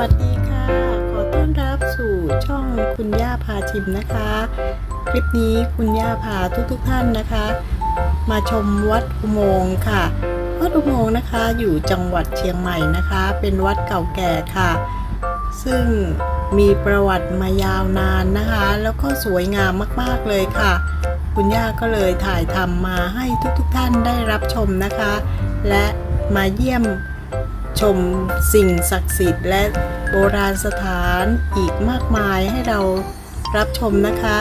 วัสดีค่ะ ขอต้อนรับสู่ช่องคุณย่าพาชิมนะคะ คลิปนี้คุณย่าพาทุกๆทท่านนะคะ มาชมวัดอุโมงค์ค่ะวัดอุโมงค์นะคะอยู่จังหวัดเชียงใหม่นะคะ เป็นวัดเก่าแก่ค่ะ ซึ่งมีประวัติมายาวนานนะคะ แล้วก็สวยงามมากๆเลยค่ะ คุณย่าก็เลยถ่ายทำมาให้ทุกๆทท่านได้รับชมนะคะ และมาเยี่ยม ชมสิ่งศักดิ์สิทธิ์ และโบราณสถานอีกมากมายให้เรารับชมนะคะ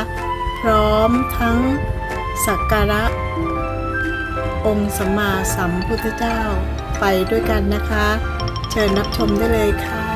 พร้อมทั้งสักการะ องค์สัมมาสัมพุทธเจ้าไปด้วยกันนะคะ เชิญรับชมได้เลยค่ะ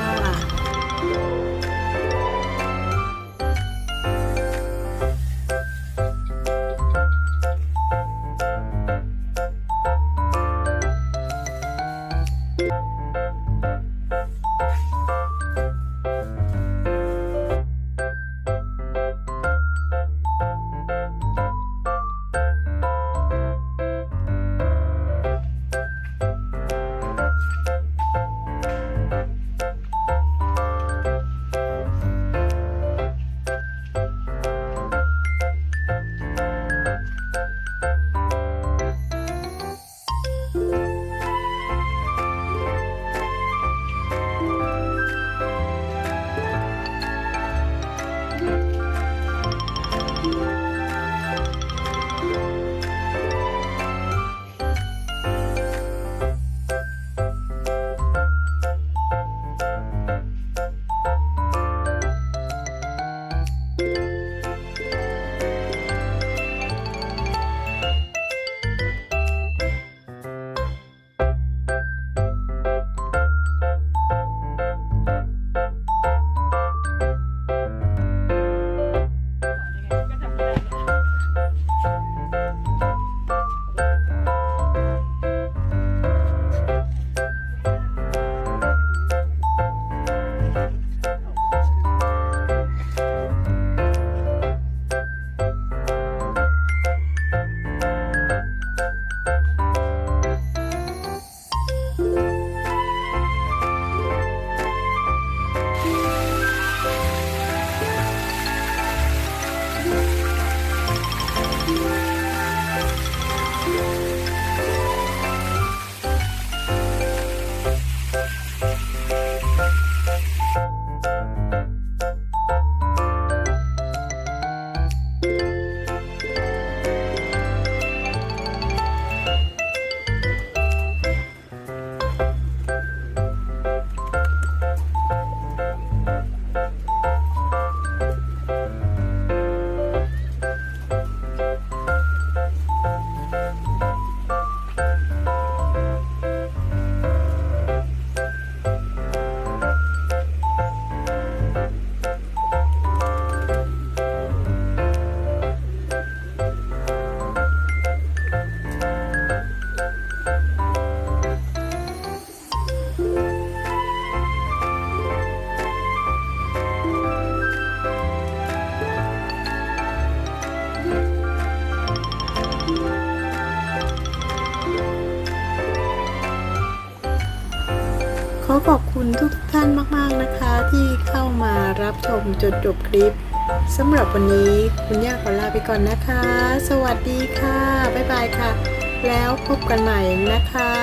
อขอบคุณทุกท่านมาก ๆ นะคะที่เข้ามารับชมจนจบคลิปสำหรับวันนี้คุณย่าขอลาไปก่อนนะคะ สวัสดีค่ะ บ๊ายบายค่ะ แล้วพบกันใหม่นะคะ